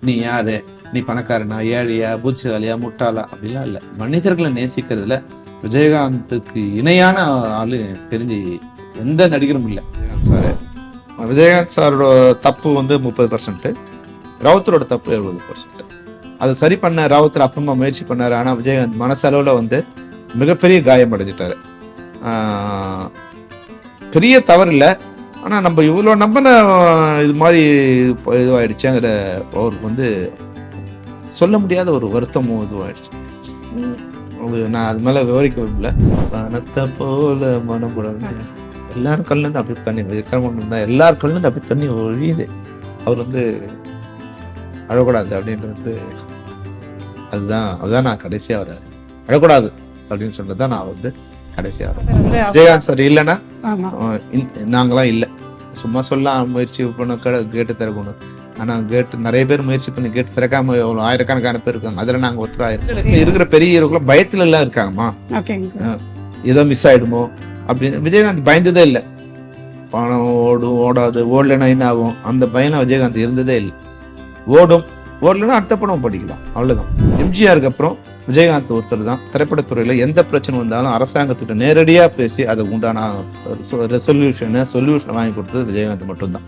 நீ யாரு? நீ பணக்காரனா? ஏழையா? பூச்சிவாலியா முட்டாளா? அப்படிலாம் இல்லை. மனிதர்களை நேசிக்கிறதுல விஜயகாந்துக்கு இணையான ஆளு தெரிஞ்சு எந்த நடிகரும் இல்லை. சார். விஜயகாந்த் சாரோட தப்பு வந்து முப்பது பர்சன்ட் ராவுத்தரோட தப்பு எழுபது பர்சன்ட் அதை சரி பண்ண ராவுத்தர் அப்பமா முயற்சி பண்ணாரு. ஆனா விஜயகாந்த் மனசளவுல வந்து மிகப்பெரிய காயம் அடைஞ்சிட்டாரு. பெரிய தவறு இல்லை. ஆனால் நம்ம இவ்வளோ நம்பின இது மாதிரி இப்போ அவருக்கு வந்து சொல்ல முடியாத ஒரு வருத்தமும் இதுவாகிடுச்சு அது நான் அது மேலே விவரிக்க விரும்பல. பணத்தை போல மனம் எல்லாரும் கல்லேருந்து அப்படி அப்படியே தண்ணி விக்ரமன் இருந்தா எல்லார் கல்ல அப்படி அப்படியே தண்ணி ஒழியுது. அவர் வந்து அழக்கூடாது அப்படின்றது அதுதான் அதுதான் நான் கடைசியாக அவரை அழக்கூடாது அப்படின்னு சொன்னது தான் நான் வந்து கடைசியா அவரை வந்து அவ- விஜயகாந்த் சார் இல்லைன்னா நாங்களாம் இல்லை. சும்மா சொல்லலாம் முயற்சி பண்ண கடை கேட்டு திறக்கணும். ஆனா கேட்டு நிறைய பேர் முயற்சி பண்ணி கேட்டு திறக்காம எவ்வளோ ஆயிரக்கணக்கான பேர் இருக்காங்க. அதுல நாங்க ஒருத்தரா இருக்கோம் இருக்கிற பெரிய ஹீரோக்குள்ள பயத்துல எல்லாம் இருக்காங்கம்மா. ஏதோ மிஸ் ஆயிடுமோ? அப்படின்னு விஜயகாந்த் பயந்ததே இல்லை. பணம் ஓடும் ஓடாது ஓடலைன்னா என்ன ஆகும்? அந்த பயணம் விஜயகாந்த் இருந்ததே இல்லை. ஓடும். ஓடலைன்னா அடுத்த படம் படிக்கலாம். அவ்வளவுதான். எம்ஜிஆருக்கு அப்புறம் விஜயகாந்த் ஒருத்தர் தான். திரைப்படத்துறையில எந்த பிரச்சனை வந்தாலும் அரசாங்கத்திட்ட நேரடியா பேசி அதை உண்டான ரெசல்யூஷனை சொல்யூஷன் வாங்கி கொடுத்தது விஜயகாந்த் மட்டும்தான்.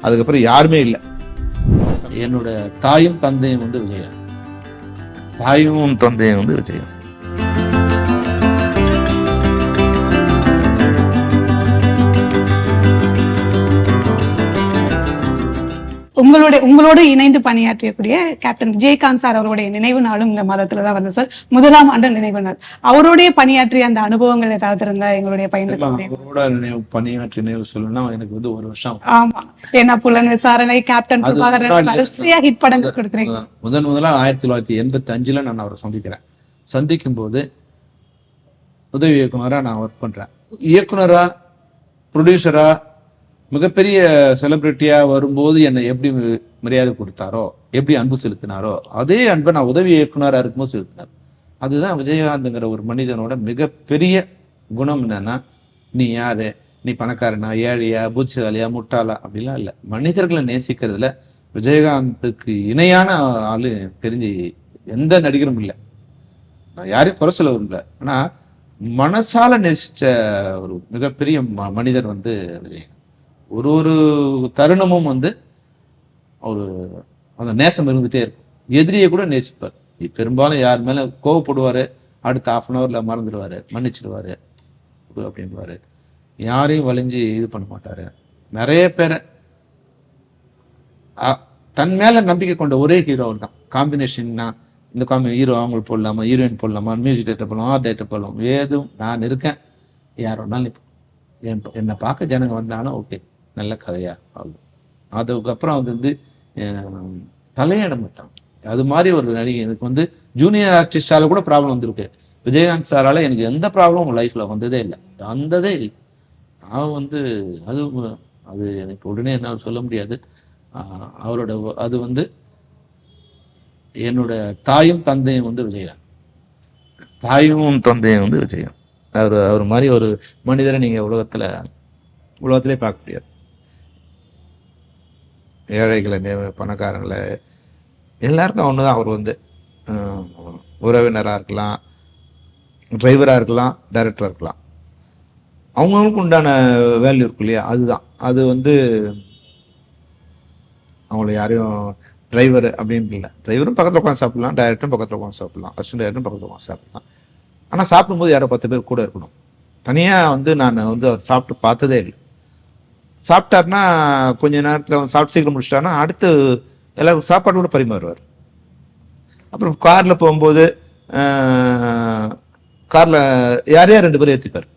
அதுக்கப்புறம் யாருமே இல்லை. என்னோட தாயும் தந்தையும் வந்து விஜயகாந்த். தாயும் தந்தையும் வந்து விஜயகாந்த். உங்களுடைய உங்களோடு இணைந்து பணியாற்றியக்கூடிய கேப்டன் விஜயகாந்த் சார் அவருடைய நினைவு நாளும் இந்த மாதத்துல தான் வருது சார் முதலாம் ஆண்டு நினைவு நாள். அவருடைய பணியாற்றிய அந்த அனுபவங்கள் ஏதாவது இருந்தா எங்களுடைய நினைவு பணியாற்றி நினைவு சொல்லணும்னா எனக்கு வந்து ஒரு வருஷம். ஆமா. ஏன்னா புலன் விசாரணை கேப்டன் பிரபாகரன் வரிசையா ஹிட் படங்கள் கொடுத்துறீங்க முதன் முதலா ஆயிரத்தி தொள்ளாயிரத்தி எண்பத்தி அஞ்சுல நான் அவரை சந்திக்கிறேன். சந்திக்கும் போது உதவி இயக்குனரா நான் ஒர்க் பண்றேன். இயக்குனரா ப்ரொடியூசரா மிகப்பெரிய செலிபிரிட்டியா வரும்போது என்னை எப்படி மரியாதை கொடுத்தாரோ எப்படி அன்பு செலுத்தினாரோ அதே அன்பை நான் உதவி இயக்குனராக இருக்கும்போது செலுத்தினார் அதுதான் விஜயகாந்துங்கிற ஒரு மனிதனோட மிகப்பெரிய குணம் என்னன்னா நீ யாரு? நீ பணக்காரனா? ஏழையா? பூச்சிதாலியா முட்டாளா? அப்படிலாம் இல்லை. மனிதர்களை நேசிக்கிறதுல விஜயகாந்துக்கு இணையான ஆளு தெரிஞ்சு எந்த நடிகரும் இல்லை. நான் யாரையும் குறை சொல்ல விரும்பல. ஆனால் மனசால நேசிச்ச ஒரு மிகப்பெரிய ம- மனிதர் வந்து விஜயகாந்த். ஒரு ஒரு தருணமும் வந்து ஒரு அந்த நேசம் இருந்துகிட்டே இருக்கும். எதிரியை கூட நேசிப்பார். பெரும்பாலும் யார் மேலே கோவப்படுவார் அடுத்த ஆஃப் அன் ஹவரில் மறந்துடுவார் மன்னிச்சிடுவாரு அப்படின்வார் யாரையும் வலிஞ்சு இது பண்ண மாட்டார். நிறைய பேரை தன் மேலே நம்பிக்கை கொண்ட ஒரே ஹீரோ அவர் தான். காம்பினேஷன்னா இந்த காமி ஹீரோ அவங்களுக்கு போடலாமா ஹீரோயின் போடலாமா மியூசிக் டேட்டர் போடலாம் ஆர்ட் டேட்டர் போடலாம் ஏதும் நான் இருக்கேன். யார் வேணாலும் இப்போ என் என்னை பார்க்க ஜனங்க வந்தாலும் ஓகே நல்ல கதையா ஆகும். அதுக்கப்புறம் அது வந்து தலையிட மாட்டான் அது மாதிரி ஒரு நடிகை. எனக்கு வந்து ஜூனியர் ஆர்டிஸ்டால கூட ப்ராப்ளம் வந்திருக்கு. விஜயகாந்த் சாரால எனக்கு எந்த ப்ராப்ளமும் லைஃப்ல வந்ததே இல்லை. வந்ததே இல்லை. நான் வந்து அது அது எனக்கு உடனே என்னால் சொல்ல முடியாது. அவரோட அது வந்து என்னோட தாயும் தந்தையும் வந்து விஜயகாந்த். தாயும் தந்தையும் வந்து விஜயம் அவர் அவர் மாதிரி ஒரு மனிதரை நீங்கள் உலகத்துல உலகத்திலே பார்க்க முடியாது. ஏழைகளை நே- பணக்காரங்களை எல்லாருக்கும் ஒன்று தான் அவர் வந்து உறவினராக இருக்கலாம் டிரைவராக இருக்கலாம் டைரக்டராக இருக்கலாம். அவங்கவுங்களுக்கு உண்டான வேல்யூ இருக்கு இல்லையா? அதுதான். அது வந்து அவங்கள யாரையும் டிரைவர் அப்படின்னு இல்லை. டிரைவரும் பக்கத்தில் உட்காந்து சாப்பிடலாம் டைரக்டரும் பக்கத்தில் உட்காந்து சாப்பிட்லாம் அசிஸ்டன்ட் டைரக்டரும் பக்கத்தில் உட்காந்து சாப்பிடலாம். ஆனால் சாப்பிடும்போது யாரோ பத்து பேர் கூட இருக்கணும். தனியாக வந்து நான் வந்து அவர் சாப்பிட்டு பார்த்ததே இல்லை. சாப்பிட்டாருன்னா கொஞ்ச நேரத்தில் வந்து சாப்பிட்டு சீக்கிரம் முடிச்சிட்டாருன்னா அடுத்து எல்லாருக்கும் சாப்பாடு கூட பரிமாறுவார். அப்புறம் காரில் போகும்போது காரில் யாரையா ரெண்டு பேரும் ஏற்றிப்பார்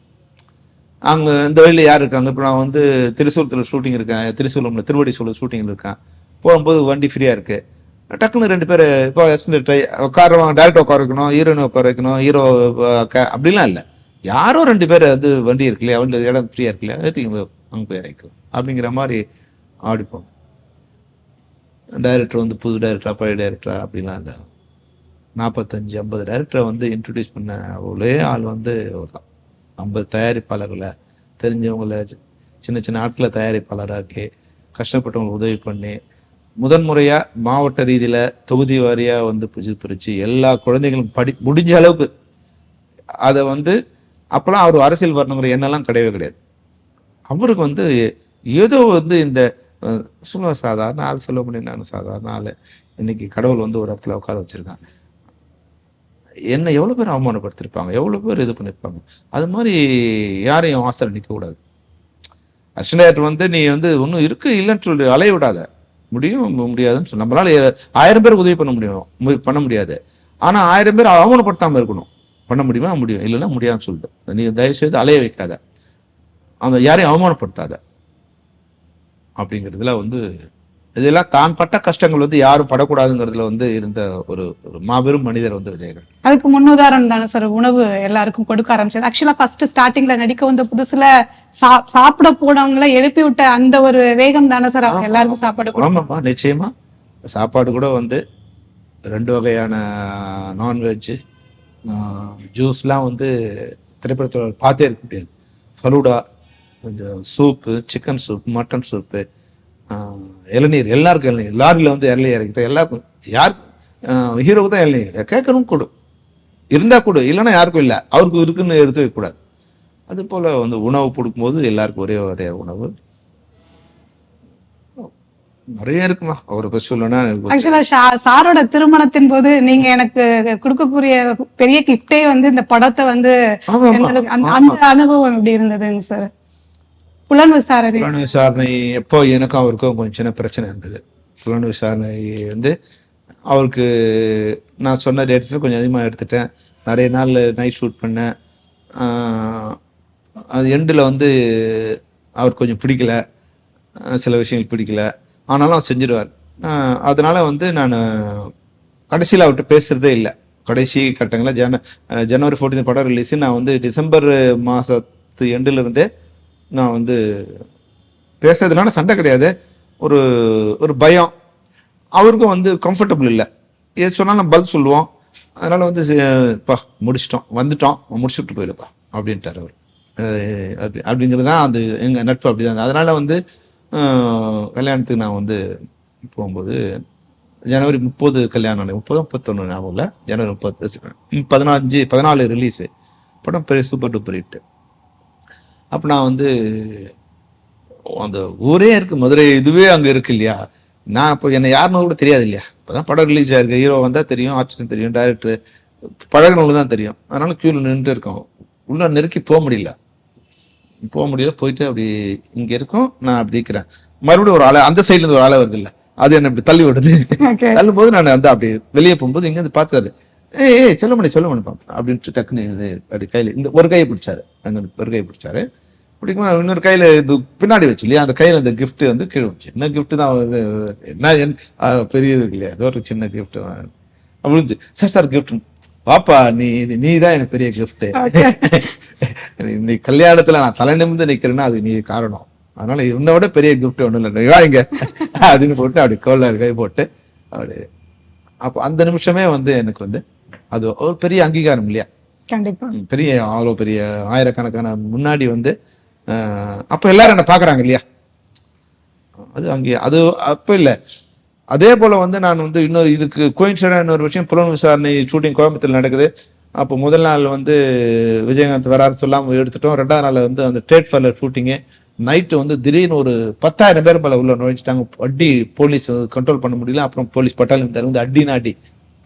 அங்கே இந்த வழியில் யார் இருக்காங்க? இப்போ நான் வந்து திருசூலத்தில் ஷூட்டிங் இருக்கேன் திருசூலம்ல திருவடி சூழல் ஷூட்டிங்கில் இருக்கேன். போகும்போது வண்டி ஃப்ரீயாக இருக்கு. டக்குன்னு ரெண்டு பேர் இப்போ எஸ்டிமேட் ட்ரை உட்கார டேரக்டர் உட்கார வைக்கணும் ஹீரோயின் உட்கார வைக்கணும் ஹீரோ அப்படிலாம் இல்லை. யாரோ ரெண்டு பேர் வந்து வண்டி இருக்கு இல்லையா? வண்டி இடம் ஃப்ரீயாக இருக்கு இல்லையா? ஏற்றிங்க அங்கே போய் இறக்கலாம் அப்படிங்கிற மாதிரி ஆடிப்போம். டைரக்டர் வந்து புது டைரக்டரா பழைய டைரக்டரா அப்படிலாம் இல்லை. நாற்பத்தஞ்சு ஐம்பது டைரக்டரை வந்து இன்ட்ரடியூஸ் பண்ண ஒரே ஆள் வந்து ஒரு தான் ஐம்பது தயாரிப்பாளர்களை. தெரிஞ்சவங்கள சின்ன சின்ன ஆட்களை தயாரிப்பாளராக்கி கஷ்டப்பட்டவங்களுக்கு உதவி பண்ணி முதன்முறையாக மாவட்ட ரீதியில் தொகுதி வாரியாக வந்து பிரிச்சு பிரித்து எல்லா குழந்தைகளும் படி முடிஞ்ச அளவுக்கு அதை வந்து அப்போலாம் அவர் அரசியல் வரணுங்கிற எண்ணெல்லாம் கிடையவே கிடையாது. அவருக்கு வந்து ஏதோ வந்து இந்த அஹ், சாதாரண ஆள் சொல்ல முடியும் நான் சாதாரண ஆள். இன்னைக்கு கடவுள் வந்து ஒரு இடத்துல உட்கார வச்சிருக்கான் என்ன எவ்வளோ பேர் அவமானப்படுத்திருப்பாங்க? எவ்வளோ பேர் இது பண்ணியிருப்பாங்க அது மாதிரி யாரையும் ஆசை நிற்கக்கூடாது அசிஸ்டன்ட் வந்து நீ வந்து ஒன்றும் இருக்கு இல்லைன்னு சொல்லி அலைய விடாத. முடியும் முடியாதுன்னு சொல்லி. நம்மளால ஆயிரம் பேருக்கு உதவி பண்ண முடியும் மு- பண்ண முடியாது. ஆனால் ஆயிரம் பேர் அவமானப்படுத்தாமல் இருக்கணும். பண்ண முடியுமா? முடியும். இல்லைன்னா முடியாதுன்னு சொல்லிட்டு. நீ தயவு செய்து அலைய வைக்காத. அந்த யாரையும் அவமானப்படுத்தாத. அப்படிங்கிறதுல வந்து இதெல்லாம் தான் பட்ட கஷ்டங்கள் வந்து யாரும் படக்கூடாதுங்கிறதுல வந்து இருந்த ஒரு ஒரு மாபெரும் மனிதர் வந்து விஜயகாந்த். அதுக்கு முன்னுதாரணம் தானே சார் உணவு எல்லாருக்கும் கொடுக்க ஆரம்பிச்சது. ஆக்சுவலா ஃபர்ஸ்ட் ஸ்டார்டிங்ல நடிக்க வந்த புதுசுல சாப்பிட போனவங்கள எழுப்பி விட்ட அந்த ஒரு வேகம் தானே சார் அவங்க எல்லாருக்கும் சாப்பாடு ஆமாம்மா நிச்சயமா. சாப்பாடு கூட வந்து ரெண்டு வகையான நான்வெஜ் ஜூஸ்லாம் வந்து திரைப்படத்தில் பார்த்தே இருக்க முடியாது. ஃபலூடா கொஞ்சம் soup chicken soup mutton soup இளநீர் எல்லாருக்கும் இளநீர். லாரியில் வந்து இளநீர் இறக்கிட்டு எல்லாருக்கும் யார் ஹீரோவுக்கு தான் இளநீர். கேட்கணும் கொடு. இருந்தால் கொடு இல்லைன்னா யாருக்கும் இல்லை. அவருக்கு இருக்குன்னு எடுத்து வைக்கக்கூடாது. அது போல் வந்து உணவு கொடுக்கும்போது எல்லாருக்கும் ஒரே ஒரே உணவு. நிறைய இருக்குமா? அவரை பற்றி சொல்லணும்னா ஆக்சுவலா சாரோட திருமணத்தின் போது நீங்க எனக்கு கொடுக்கக்கூடிய பெரிய கிஃப்டே வந்து இந்த படத்தை வந்து அந்த அனுபவம் எப்படி இருந்ததுங்க சார் புலன் விசாரணை. புலன் விசாரணை எப்போ எனக்கும் அவருக்கும் கொஞ்சம் சின்ன பிரச்சனை இருந்தது. புலன் விசாரணை வந்து அவருக்கு நான் சொன்ன டேட்ஸில் கொஞ்சம் அதிகமாக எடுத்துட்டேன். நிறைய நாள் நைட் ஷூட் பண்ணேன். அது எண்டில் வந்து அவர் கொஞ்சம் பிடிக்கல. சில விஷயங்கள் பிடிக்கல. ஆனாலும் அவர் செஞ்சிடுவார். அதனால் வந்து நான் கடைசியில் அவர்கிட்ட பேசுகிறதே இல்லை. கடைசி கட்டங்களில் ஜன ஜனவரி ஃபோர்டீன் படம் ரிலீஸு நான் வந்து டிசம்பர் மாதத்து எண்டில் இருந்தே நான் வந்து பேசுறதுனால சண்டை கிடையாது. ஒரு ஒரு பயம். அவருக்கும் வந்து கம்ஃபர்டபுள் இல்லை. எது சொன்னாலும் நான் பதில் சொல்லுவோம் அதனால் வந்து பா முடிச்சிட்டோம். வந்துட்டோம். முடிச்சுட்டு போயிடுப்பா அப்படின்ட்டார் அவர். அப்படி அப்படிங்கிறது தான் அது எங்கள் நட்பு அப்படி தான் அதனால் வந்து கல்யாணத்துக்கு நான் வந்து போகும்போது ஜனவரி முப்பது கல்யாணம் முப்பது முப்பத்தொன்று ஞாபகம் இல்லை? ஜனவரி முப்பது பதினஞ்சு பதினாலு ரிலீஸு படம் பெரிய சூப்பர் டூப்பர் ஹிட்டு அப்போ நான் வந்து அந்த ஊரே இருக்கு. மதுரை இதுவே அங்கே இருக்கு இல்லையா? நான் இப்போ என்னை யாருன்னு கூட தெரியாது இல்லையா? இப்போதான் படம் ரிலீஸ் ஆயிருக்கு. ஹீரோ வந்தால் தெரியும் ஆர்டிஸ்ட் தெரியும் டைரக்டர் பழகினவங்களுக்கு தான் தெரியும். அதனால க்யூவில் நின்றுட்டு இருக்கோம். உள்ள நெருக்கி போக முடியல. போக முடியல போயிட்டு அப்படி இங்கே இருக்கோம். நான் அப்படி இருக்கிறேன். மறுபடியும் ஒரு ஆளை அந்த சைட்லேருந்து ஒரு ஆளை வருது இல்லை. அது என்ன இப்படி தள்ளி விடுது? ஓகே தள்ளும்போது நான் வந்து அப்படி வெளியே போகும்போது இங்க இருந்து ஏ ஏய் ஏய் சொல்ல முடியும் சொல்ல முடியும் அப்படின்ட்டு டக்குன்னு இது அப்படி கையில இந்த ஒரு கையை பிடிச்சாரு. அங்க இருந்து ஒரு கையை பிடிச்சாரு. பிடிக்குமா இன்னொரு கையில இது பின்னாடி வச்சு இல்லையா அந்த கையில அந்த கிஃப்ட் வந்து கீழே வச்சு என்ன கிஃப்ட் தான் இது என்ன என்- பெரிய இது இல்லையா ஏதோ ஒரு சின்ன கிஃப்ட் அப்படின்னு சார் சார் கிஃப்ட் பாப்பா நீ இது- நீ தான் எனக்கு பெரிய கிஃப்ட் இந்த கல்யாணத்துல நான் தலை நிமிந்து நிக்கிறேன்னா அது நீ காரணம். அதனால இன்ன விட பெரிய கிஃப்ட் ஒன்றும் இல்லை. நீ இங்க. அப்படின்னு போட்டு அப்படி கோல்ல கை போட்டு அப்படி அப்போ அந்த நிமிஷமே வந்து எனக்கு வந்து அது ஒரு பெரிய அங்கீகாரம் இல்லையா? கண்டிப்பா. பெரிய அவ்வளோ பெரிய ஆயிரக்கணக்கான முன்னாடி வந்து அப்போ எல்லாரும் என்ன பார்க்குறாங்க இல்லையா? அது அங்கே அது அப்போ இல்லை. அதே போல் வந்து நான் வந்து இன்னொரு இதுக்கு கோயின்சிடா இன்னொரு விஷயம் புலன் விசாரணை ஷூட்டிங் கோயம்புத்தூர் நடக்குது. அப்போ முதல் நாள் வந்து விஜயகாந்த் வராரு சொல்லாமல் எடுத்துட்டோம். ரெண்டாவது நாள் வந்து அந்த ட்ரேட் ஃபர்லர் ஷூட்டிங்கு நைட்டு வந்து திடீர்னு ஒரு பத்தாயிரம் பேர் மேலே உள்ள நுழைச்சிட்டாங்க அடி போலீஸ் கண்ட்ரோல் பண்ண முடியல. அப்புறம் போலீஸ் பட்டாலியம் தர வந்து அடி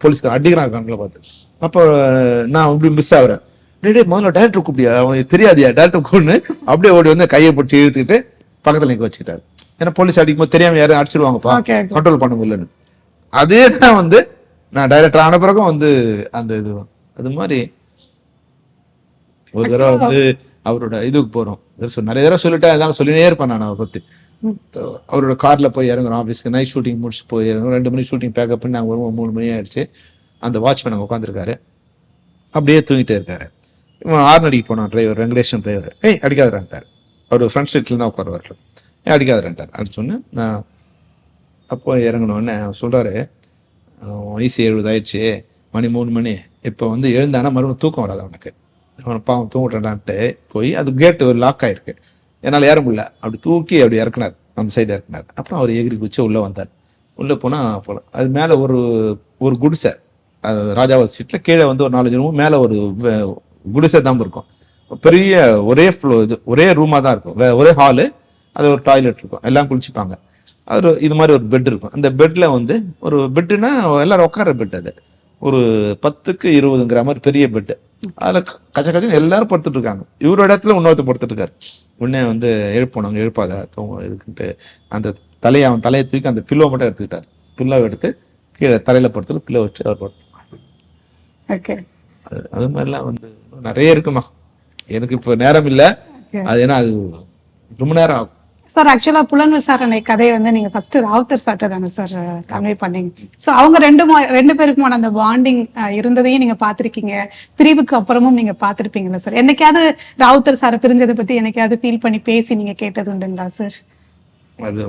போலீஸ்காரன் அடிக்கிறாங்க கண்ணில் பார்த்து. அப்போ நான் அப்படி மிஸ் ஆகுறேன். டேய், முதல்ல டேரக்டர் கூப்பிடியா? அவனுக்கு தெரியாதியா? டேரக்டர் கூப்பிடு அப்படியே ஓடி வந்து கையை பிடிச்சி இழுத்துக்கிட்டு பக்கத்துல நிக்க வச்சுக்கிட்டாரு. ஏன்னா போலீஸ் அடிக்கும்போது தெரியாம யாரும் அடிச்சிருவாங்கப்பா. கண்ட்ரோல் பண்ண முடியலன்னு. அதே தான் வந்து நான் டைரக்டர் ஆன பிறகும் வந்து அந்த இது அது மாதிரி ஒரு தடவை வந்து அவரோட இதுக்கு போறோம். நிறைய தடவை சொல்லிட்டேன் அதனால சொல்லினே இருப்பேன் நான் அவரை பத்தி. அவரோட காரில் போய் இறங்குறோம் ஆஃபீஸ்க்கு நைட் ஷூட்டிங் முடிச்சு போய் இறங்குறோம். ரெண்டு மணி ஷூட்டிங் பேக்கப் பண்ணி நாங்கள் வருவோம். மூணு மணி ஆயிடுச்சு. அந்த வாட்ச்மேன் அங்கே உட்காந்துருக்காரு அப்படியே தூங்கிட்டே இருக்காரு. இவன் ஆறு போனான் டிரைவர் வெங்கடேஷன் டிரைவர் ஏய் அடிக்காதரான்ட்டார் அவர் ஃப்ரண்ட் சீட்ல தான் உட்காருவார். ஏன் அடிக்காதரான்ட்டார் அடிச்ச நான் அப்போ இறங்கணுன்னு அவர் சொல்கிறாரு வயசு எழுபது ஆயிடுச்சு. மணி மூணு மணி. இப்போ வந்து எழுந்தானா மறுபடியும் தூக்கம் வராது அவனுக்கு அவன் பாவம் தூங்கிட்டான்ட்டு போய் அது கேட்டு ஒரு லாக் ஆகிருக்கு என்னால் ஏற முடியல. அப்படி தூக்கி அப்படி இறக்குனார். அந்த சைடு இறக்குனார். அப்புறம் அவர் எகிரி குச்சி உள்ளே வந்தார். உள்ளே போனால் போகலாம் அது மேலே ஒரு ஒரு குடிசை. அது ராஜாவா ஸ்ட்ரீட்டில் கீழே வந்து ஒரு நாலஞ்சு ரூம் மேலே ஒரு குடிசை தான் இருக்கும். பெரிய ஒரே ஃப்ளோ இது ஒரே ரூமாக தான் இருக்கும். வே- ஒரே ஹாலு அது ஒரு டாய்லெட் இருக்கும். எல்லாம் குளிச்சுப்பாங்க. அது ஒரு- இது மாதிரி ஒரு பெட் இருக்கும். அந்த பெட்டில் வந்து ஒரு பெட்டுனா எல்லாரும் உட்கார பெட் அது. ஒரு பத்துக்கு இருபதுங்கிற மாதிரி பெரிய பெட்டு அதில் கச்ச கச்சன்னு எல்லாரும் படுத்துட்டு இருக்காங்க இவரோட இடத்துல இன்னொருத்தர் படுத்துட்டு இருக்காரு உடனே வந்து எழுப்பணும் எழுப்பாத தூங்க இதுக்குன்ட்டு அந்த தலையை அவன் தலையை தூக்கி அந்த பில்லோ மட்டும் எடுத்துக்கிட்டார். பில்லோ எடுத்து கீழே தலையில படுத்துட்டு பில்லோ வச்சு அவர் படுத்து. ஓகே அது- அது மாதிரிலாம் வந்து நிறைய இருக்குமா? எனக்கு இப்போ நேரம் இல்லை. அது ஏன்னா அது ரொம்ப நேரம் ஆகும். சார் ஆக்சுவலா புலன் விசாரணை கதையை வந்து நீங்க ஃபர்ஸ்ட் ராவுத்தர் சார்ட்ட தானே சார் கன்வே பண்ணீங்க. சோ அவங்க ரெண்டு ரெண்டு பேருக்குமான அந்த பாண்டிங் இருந்ததையும் நீங்க பார்த்திருக்கீங்க. பிரிவுக்கு அப்புறமும் நீங்க பார்த்திருப்பீங்கல்ல சார் என்னைக்காவது ராவுத்தர் சாரை பிரிஞ்சதை பத்தி என்னைக்காவது ஃபீல் பண்ணி பேசி நீங்க கேட்டது உண்டுங்களா சார் அது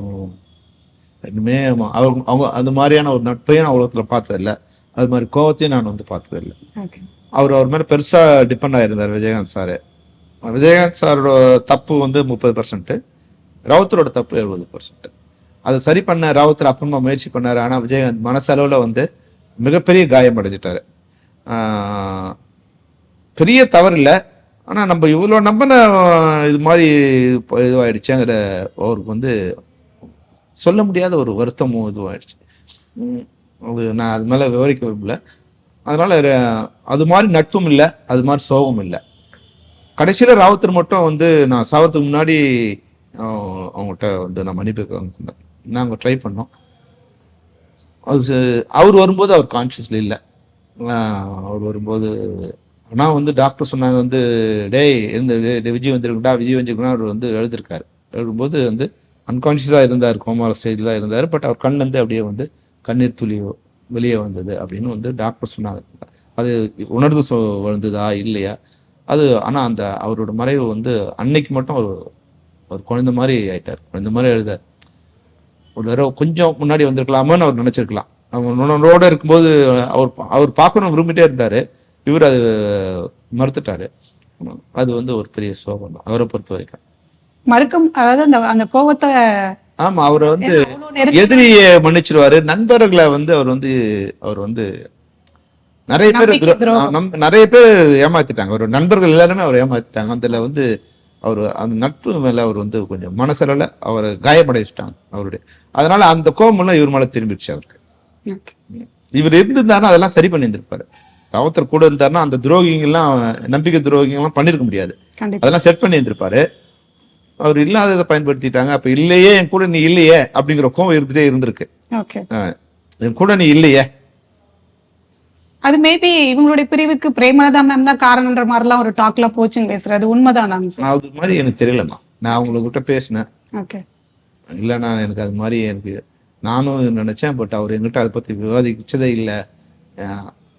ரெண்டுமே. அவங்க அவங்க அந்த மாதிரியான ஒரு நட்பையும் நான் உலகத்தில் பார்த்ததில்ல. அது மாதிரி கோவத்தையும் நான் வந்து பார்த்ததில்ல. ஓகே அவர் அவர் மேலே பெருசா டிபெண்ட் ஆயிருந்தார் விஜயகாந்த் சார் விஜயகாந்த் சாரோட தப்பு வந்து முப்பது பர்சன்ட் ராவுத்தரோட தப்பு எழுபது பர்சன்ட் அதை சரி பண்ண ராவுத்தர் அப்புறமா முயற்சி பண்ணார். ஆனால் விஜயகாந்த் மனசளவில் வந்து மிகப்பெரிய காயம் அடைஞ்சிட்டாரு. பெரிய தவறு இல்லை. ஆனால் நம்ம இவ்வளோ நம்பின இது மாதிரி இப்போ அவருக்கு வந்து சொல்ல முடியாத ஒரு வருத்தமும் இதுவாயிடுச்சு. அது நான் அது மேலே விவரிக்க விரும்பல. அதனால் அது மாதிரி நட்பும் இல்லை அது மாதிரி சோகமும் இல்லை. கடைசியில் ராவுத்தர் மட்டும் வந்து நான் சாவத்துக்கு முன்னாடி அவங்கள்ட்ட அவங்ககிட்ட வந்து நான் மன்னிப்பு கேட்க நாங்கள் ட்ரை பண்ணோம். அது அவர் வரும்போது அவர் கான்ஷியஸ்ல இல்லை. அவர் வரும்போது ஆனால் வந்து டாக்டர் சொன்னாங்க வந்து டேய் இருந்து டே விஜய் வந்திருக்குடா விஜய் வந்திருக்குன்னா அவர் வந்து எழுதியிருக்காரு எழுதும்போது வந்து அன்கான்ஷியஸாக இருந்தார் கோமால ஸ்டேஜில் தான் இருந்தார் பட் அவர் கண்ணிலேருந்து அப்படியே வந்து கண்ணீர் துளி வெளியே வந்தது அப்படின்னு வந்து டாக்டர் சொன்னாங்க. அது உணர்ந்து சொ வந்ததா இல்லையா? அது ஆனால் அந்த அவரோட மறைவு வந்து அன்னைக்கு மட்டும் ஒரு ஒரு குழந்தை மாதிரி ஆயிட்டார். குழந்தை மாதிரி எழுதார். ஒரு தடவை கொஞ்சம் முன்னாடி வந்திருக்கலாமோன்னு அவர் நினைச்சிருக்கலாம். அவங்க உணர்வோட இருக்கும்போது அவர் அவர் பார்க்கணும் விரும்பிட்டே இருந்தாரு. இவர் அது மறுத்துட்டாரு. அது வந்து ஒரு பெரிய சோகம். தான் அவரை பொறுத்த வரைக்கும். மறுக்கும் அதாவது அந்த அந்த கோவத்தை ஆமா அவரை வந்து எதிரியை மன்னிச்சிருவாரு. நண்பர்களை வந்து அவர் வந்து அவர் வந்து நிறைய பேர் நிறைய பேர் ஏமாத்திட்டாங்க. அவர் நண்பர்கள் எல்லாருமே அவர் ஏமாத்திட்டாங்க. அதுல வந்து அவர் அந்த நட்பு மேல அவர் வந்து கொஞ்சம் மனசளவுல அவரை காயமடைச்சிட்டாங்க அவருடைய. அதனால அந்த கோபம் எல்லாம் இவர் மேல திரும்பிடுச்சு அவருக்கு. இவர் இருந்திருந்தாருன்னா அதெல்லாம் சரி பண்ணியிருந்திருப்பாரு. ராவத்தர் கூட இருந்தாருன்னா அந்த துரோகிங்கெல்லாம் நம்பிக்கை துரோகிங்கெல்லாம் பண்ணிருக்க முடியாது. அதெல்லாம் செட் பண்ணி இருந்திருப்பாரு அவர் இல்லாததை பயன்படுத்திட்டாங்க. அப்ப இல்லையே என் கூட நீ இல்லையே அப்படிங்கிற கோவம் இருந்துட்டே இருந்திருக்கு. என் கூட நீ இல்லையே அது மேபி இவங்களுடைய பிரிவுக்கு பிரேமலதா மேம் தான் காரணம்ன்ற மாதிரிலாம் ஒரு டாக்ல அது உண்மைதானாங்க சார் அது மாதிரி எனக்கு தெரியலம்மா. நான் அவங்கக்கிட்ட பேசினேன். ஓகே இல்லை நான் எனக்கு அது மாதிரி எனக்கு நானும் நினைச்சேன் பட் அவர் என்கிட்ட அதை பத்தி விவாதிச்சதே இல்லை.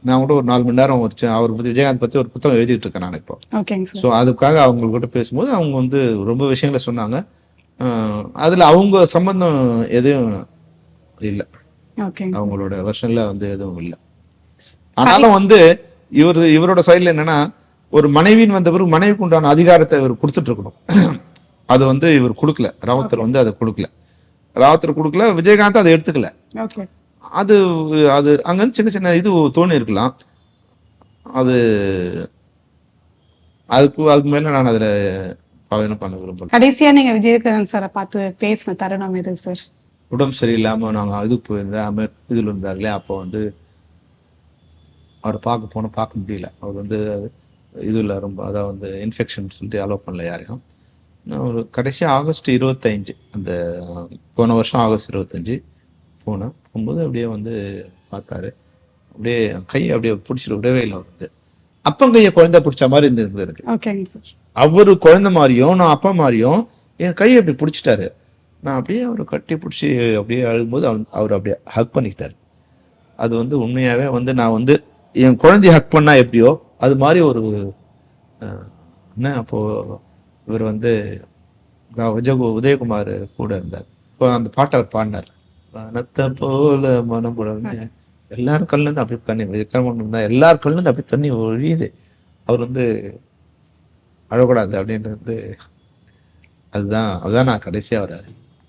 நான் கூட ஒரு நாலு மணி நேரம் ஒரு அவர் பத்தி விஜயகாந்த் பத்தி ஒரு புத்தகம் எழுதிட்டு இருக்கேன் நான் இப்போ. ஓகேங்க சார் ஸோ அதுக்காக அவங்கக்கிட்ட பேசும்போது அவங்க வந்து ரொம்ப விஷயங்களை சொன்னாங்க. அதுல அவங்க சம்பந்தம் எதுவும் இல்லை. அவங்களோட வெர்ஷன்ல வந்து எதுவும் இல்லை. ஆனாலும் வந்து இவர் இவரோட சைடுல என்னன்னா ஒரு மனைவின்னு வந்த பிறகு மனைவிக்கு உண்டான அதிகாரத்தை இவர் கொடுத்துட்டு இருக்கணும். அது வந்து இவர் கொடுக்கல. ராவத்தர் வந்து அதை கொடுக்கல. ராவத்தர் கொடுக்கல விஜயகாந்த் அதை எடுத்துக்கல. அது அது அங்கேருந்து சின்ன சின்ன இது தோணி இருக்கலாம். அது அதுக்கு அதுக்கு மேல நான் அதுல பாவனை பண்ண விரும்பல. கடைசியா நீங்க விஜயகாந்த் சாரை பார்த்து பேசின தருணம் எது சார்? உடம்பு சரியில்லாம நாங்க இதுக்கு போயிருந்தேன். அமெர் இதுல இருந்தார்களே அப்போ வந்து அவரை பார்க்க போனோம் பார்க்க முடியல. அவர் வந்து இதுல ரொம்ப அதான் வந்து இன்ஃபெக்ஷன் சொல்லிட்டு அலோவ் பண்ணல யாரையும். நான் ஒரு கடைசி ஆகஸ்ட் இருபத்தஞ்சு அந்த போன வருஷம் ஆகஸ்ட் இருபத்தஞ்சு போனேன் போகும்போது அப்படியே வந்து பார்த்தாரு. அப்படியே கையை அப்படியே பிடிச்சிட்டு விடவே இல்லை அவர் வந்து. அப்பங்கையை குழந்தை பிடிச்ச மாதிரி இருந்தது எனக்கு அவரு குழந்தை மாதிரியும் நான் அப்பா மாதிரியும் என் கையை அப்படி பிடிச்சிட்டாரு. நான் அப்படியே அவரை கட்டி பிடிச்சி அப்படியே அழுகும்போது அவர் அவர் அப்படியே ஹக் பண்ணிக்கிட்டாரு அது வந்து உண்மையாவே வந்து நான் வந்து என் குழந்தைய ஹக் பண்ணா எப்படியோ அது மாதிரி ஒரு என்ன அப்போ இவர் வந்து விஜயகு விஜய் உதயகுமார் கூட இருந்தார். இப்போ அந்த பாட்டை அவர் பாடினார். வனத்தை போல மனம் புலன்னு எல்லாரும் கல்ல இருந்து தண்ணி விக்ரமன் தான் எல்லார் கல்ல இருந்து தண்ணி ஒழியுது. அவர் வந்து அழக்கூடாது அப்படின்றது அதுதான் அதுதான் நான் கடைசியாக அவர்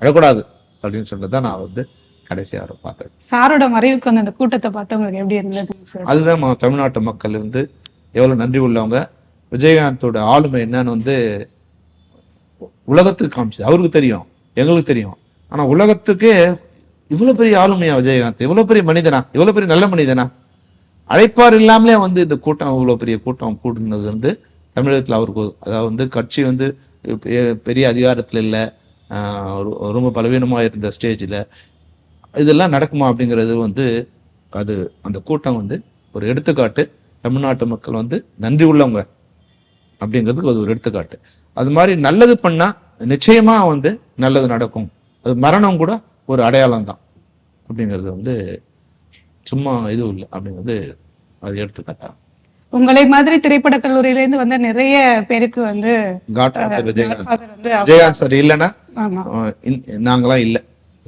அழக்கூடாது அப்படின்னு சொல்லிட்டு தான் நான் வந்து கடைசியா அவரை பார்த்தது. சாரோட மறைவுக்கு வந்து அந்த கூட்டத்தை பார்த்து உங்களுக்கு எப்படி இருந்ததுங்க சார் அதுதான் தமிழ்நாட்டு மக்கள் வந்து எவ்வளவு நன்றி உள்ளவங்க. விஜயகாந்தோட ஆளுமை என்னன்னு வந்து உலகத்துக்கு காமிச்சது. அவருக்கு தெரியும் எங்களுக்கு தெரியும். ஆனா உலகத்துக்கே இவ்வளவு பெரிய ஆளுமையா விஜயகாந்த்? இவ்வளவு பெரிய மனிதனா? இவ்வளவு பெரிய நல்ல மனிதனா? அழைப்பார் இல்லாமலே வந்து இந்த கூட்டம் இவ்வளவு பெரிய கூட்டம் கூடுனது வந்து தமிழகத்துல அவருக்கு அதாவது வந்து கட்சி வந்து பெரிய அதிகாரத்துல இல்லை. ரொம்ப பலவீனமா இருந்த ஸ்டேஜில் இதெல்லாம் நடக்குமா அப்படிங்கிறது வந்து அது அந்த கூட்டம் வந்து ஒரு எடுத்துக்காட்டு. தமிழ்நாட்டு மக்கள் வந்து நன்றி உள்ளவங்க அப்படிங்கிறதுக்கு அது ஒரு எடுத்துக்காட்டு. அது மாதிரி நல்லது பண்ணா நிச்சயமா வந்து நல்லது நடக்கும். அது மரணம் கூட ஒரு அடையாளம் தான் அப்படிங்கிறது வந்து சும்மா இது இல்லை அப்படிங்கிறது அது எடுத்துக்காட்டா. உங்களை மாதிரி திரைப்பட கல்லூரியில இருந்து வந்த நிறைய பேருக்கு வந்து விஜயகாந்த். சார் இல்லைன்னா நாங்களாம் இல்லை.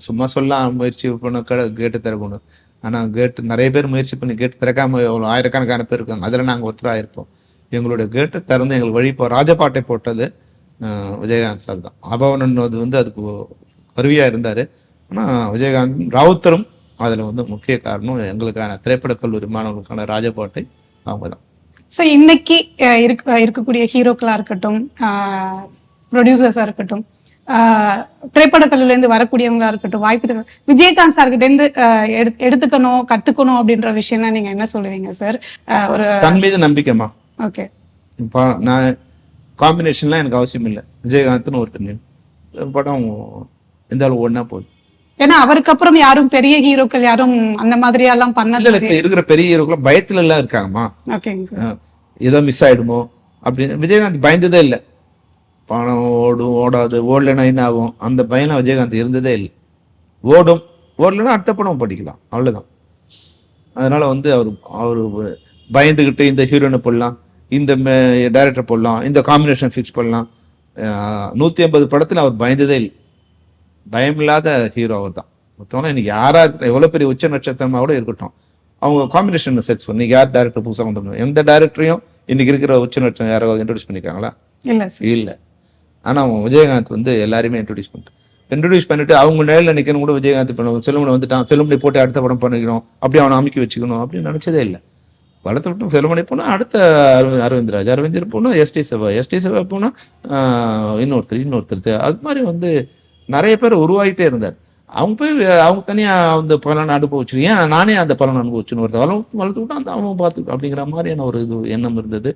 சும்மா சொல்ல முயற்சி பண்ண கேட்டு திறக்கணும். ஆனால் கேட்டு நிறைய பேர் முயற்சி பண்ணி கேட்டு திறக்காம எவ்வளோ ஆயிரக்கணக்கான பேர் இருக்காங்க. அதில் நாங்கள் ஒருத்தராக இருப்போம். எங்களுடைய கேட்டை திறந்து எங்களுக்கு வழி இப்போ ராஜபாட்டை போட்டது விஜயகாந்த் சார் தான். அபவன் அது வந்து அதுக்கு கருவியாக இருந்தார். ஆனால் விஜயகாந்த் ராவுத்தரும் அதில் வந்து முக்கிய காரணம் எங்களுக்கான திரைப்படக் கல்லூரி மாணவர்களுக்கான ராஜபாட்டை அவங்க தான். ஸோ இன்னைக்கு இருக்க இருக்கக்கூடிய ஹீரோக்களாக இருக்கட்டும் ப்ரொடியூசர்ஸாக இருக்கட்டும் ஆஹ், திரைப்படக் கல்லூரில இருந்து வரக்கூடியவங்களா இருக்கட்டும் வாய்ப்பு விஜயகாந்த் சார்கிட்ட இருந்து ஆஹ், எடுத்- எடுத்துக்கணும் கத்துக்கணும் அப்படின்ற விஷயம்னா நீங்க என்ன சொல்லுவீங்க சார் ஒரு தன் மீது நம்பிக்கைமா ஓகே. இப்போ நான் காம்பினேஷன்லாம் எனக்கு அவசியம் இல்லை. விஜயகாந்த்னு ஒருத்தர் படம் எந்த அளவு ஒன்றா போகுது ஏன்னா அவருக்கு அப்புறம் யாரும் பெரிய ஹீரோக்கள் யாரும் அந்த மாதிரியெல்லாம் இப்ப இருக்கிற பெரிய ஹீரோக்குள்ள பயத்துல எல்லாம் இருக்காங்கம்மா. ஓகேங்க சார் ஏதோ மிஸ் ஆயிடுமோ அப்படின்னு விஜயகாந்த் பயந்ததே இல்லை. பணம் ஓடும் ஓடாது ஓடலைன்னா என்ன ஆகும்? அந்த பயம் விஜயகாந்த் இருந்ததே இல்லை. ஓடும் ஓடலைன்னா அடுத்த படம் படிக்கலாம். அவ்வளவுதான். அதனால வந்து அவர் அவர் பயந்துகிட்டு இந்த ஹீரோனை போடலாம் இந்த டைரக்டர் போடலாம் இந்த காம்பினேஷன் ஃபிக்ஸ் பண்ணலாம். நூத்தி ஐம்பது படத்துல அவர் பயந்ததே இல்லை. பயமில்லாத ஹீரோ அவர் தான் மொத்தம்னா இன்னைக்கு யாரா இருக்க- எவ்வளவு பெரிய உச்ச நட்சத்திரமா கூட இருக்கட்டும். அவங்க காம்பினேஷன் செட்ஸ் பண்ணி யார் டேரக்டர் புதுசாக கொண்டு எந்த டேரக்டரையும் இன்னைக்கு இருக்கிற உச்ச நட்சத்திரம் யாராவது இன்ட்ரோடியூஸ் பண்ணிருக்காங்களா? இல்ல சார் இல்ல. ஆனால் அவன் விஜயகாந்த் வந்து எல்லாருமே இன்ட்ரடியூஸ் பண்ணிட்டு. இன்ட்ரடியூஸ் பண்ணிட்டு அவங்க நேரில் நிற்கணும் கூட விஜயகாந்த் பண்ணுவோம் செல்லுமணி வந்துட்டான் செல்லுமணி போட்டு அடுத்த படம் பண்ணிக்கணும் அப்படி அவனை அமைக்கி வச்சுக்கணும் அப்படின்னு நினைச்சதே இல்லை. வளர்த்து விட்டு செல்லுமணி போனால் அடுத்த அரவிந்த் அரவிந்த்ராஜ் அரவிந்தர் போனால் எஸ்டி சபா எஸ்டி சபா போனால் இன்னொருத்தர் இன்னொருத்தர் அது மாதிரி வந்து நிறைய பேர் உருவாகிட்டே இருந்தார். அவங்க போய் அவங்க தனியாக அந்த பலன் அனுபவிச்சு ஏன் நானே அந்த பலன் அனுபவிச்சுன்னு ஒருத்தர் வளர்த்து வளர்த்து விட்டு அந்த அவன் பார்த்துக்கிட்டோம் அப்படிங்கிற மாதிரியான ஒரு இது எண்ணம் இருந்தது.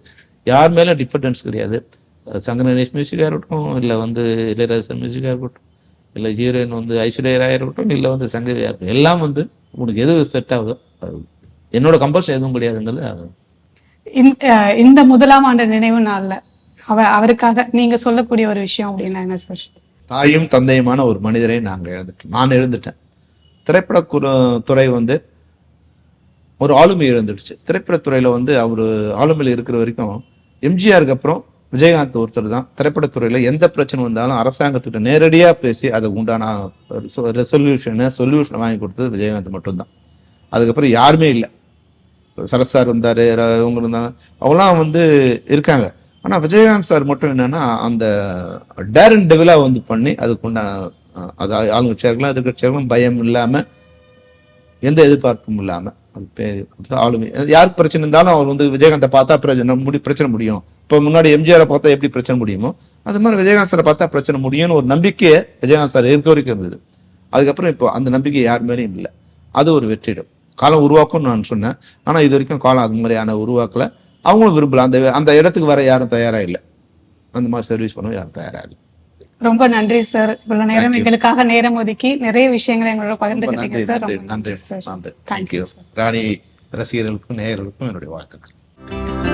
யார் மேலே டிபெண்டன்ஸ் கிடையாது. சங்கர் கணேஷ் மியூசிக்காக இருக்கட்டும் இல்லை வந்து இளையராஜா மியூசிக்காக இருக்கட்டும் இல்லை ஹீரோயின் வந்து ஐஸ்வர்யா ராயா இருக்கட்டும் இல்லை வந்து சங்கரியா இருக்கட்டும் எல்லாம் வந்து உனக்கு எது செட் ஆகுதோ என்னோட கம்பல்ஷன் எதுவும் கிடையாதுங்கிறது அது. இந்த முதலாம் ஆண்டு நினைவு நாள்ல அவ அவருக்காக நீங்க சொல்லக்கூடிய ஒரு விஷயம் அப்படின்னா என்ன சார் தாயும் தந்தையுமான ஒரு மனிதரை நாங்க இழந்துட்டோம் நான் எழுந்துட்டேன். திரைப்பட குரு- துறை வந்து ஒரு ஆளுமை இழந்துடுச்சு திரைப்படத்துறையில வந்து அவர் ஆளுமையில் இருக்கிற வரைக்கும் எம்ஜிஆருக்கு அப்புறம் விஜயகாந்த் ஒருத்தர் தான். திரைப்படத்துறையில் எந்த பிரச்சனை வந்தாலும் அரசாங்கத்துக்கிட்ட நேரடியாக பேசி அதை உண்டான ரெசல்யூஷனை சொல்யூஷன் வாங்கி கொடுத்தது விஜயகாந்த் மட்டும்தான். அதுக்கப்புறம் யாருமே இல்லை. சரத் சார் இருந்தார் இவங்க இருந்தாங்க அவங்களாம் வந்து இருக்காங்க. ஆனால் விஜயகாந்த் சார் மட்டும் என்னென்னா அந்த டேரன் டெவிலாக வந்து பண்ணி அதுக்குண்டான அஹ், அது ஆளுங்கட்சியார்களும் எதிர்கட்சியார்களும் பயம் இல்லாமல் எந்த எதிர்பார்ப்பும் இல்லாம அது ஆளுமை. அது யாருக்கு பிரச்சனை இருந்தாலும் அவர் வந்து விஜயகாந்தை பார்த்தா பிரச்சனை முடி பிரச்சனை முடியும். இப்போ முன்னாடி எம்ஜிஆரை பார்த்தா எப்படி பிரச்சனை முடியுமோ அது மாதிரி விஜயகாந்த் சாரை பார்த்தா பிரச்சனை முடியும்னு ஒரு நம்பிக்கையை விஜயகாந்த் சார் இருக்க வரைக்கும் இருந்தது. அதுக்கப்புறம் இப்போ அந்த நம்பிக்கை யார் மேலேயும் இல்லை. அது ஒரு வெற்றிடம். காலம் உருவாக்கும்னு நான் சொன்னேன். ஆனால் இது வரைக்கும் காலம் அது மாதிரியான உருவாக்கல. அவங்களும் விரும்பல. அந்த அந்த இடத்துக்கு வர யாரும் தயாராக இல்லை. அந்த மாதிரி சர்வீஸ் பண்ணவும் யாரும் தயாராக இல்லை. ரொம்ப நன்றி சார் இவ்வளவு நேரம். எங்களுக்காக நேரம் ஒதுக்கி நிறைய விஷயங்களை எங்களோட பகிர்ந்துக்கிட்டீங்க சார் நன்றி சார் தேங்க்யூ ராணி ரசிகர்களுக்கும் நேயர்களுக்கும் என்னுடைய வாழ்த்துக்கள்.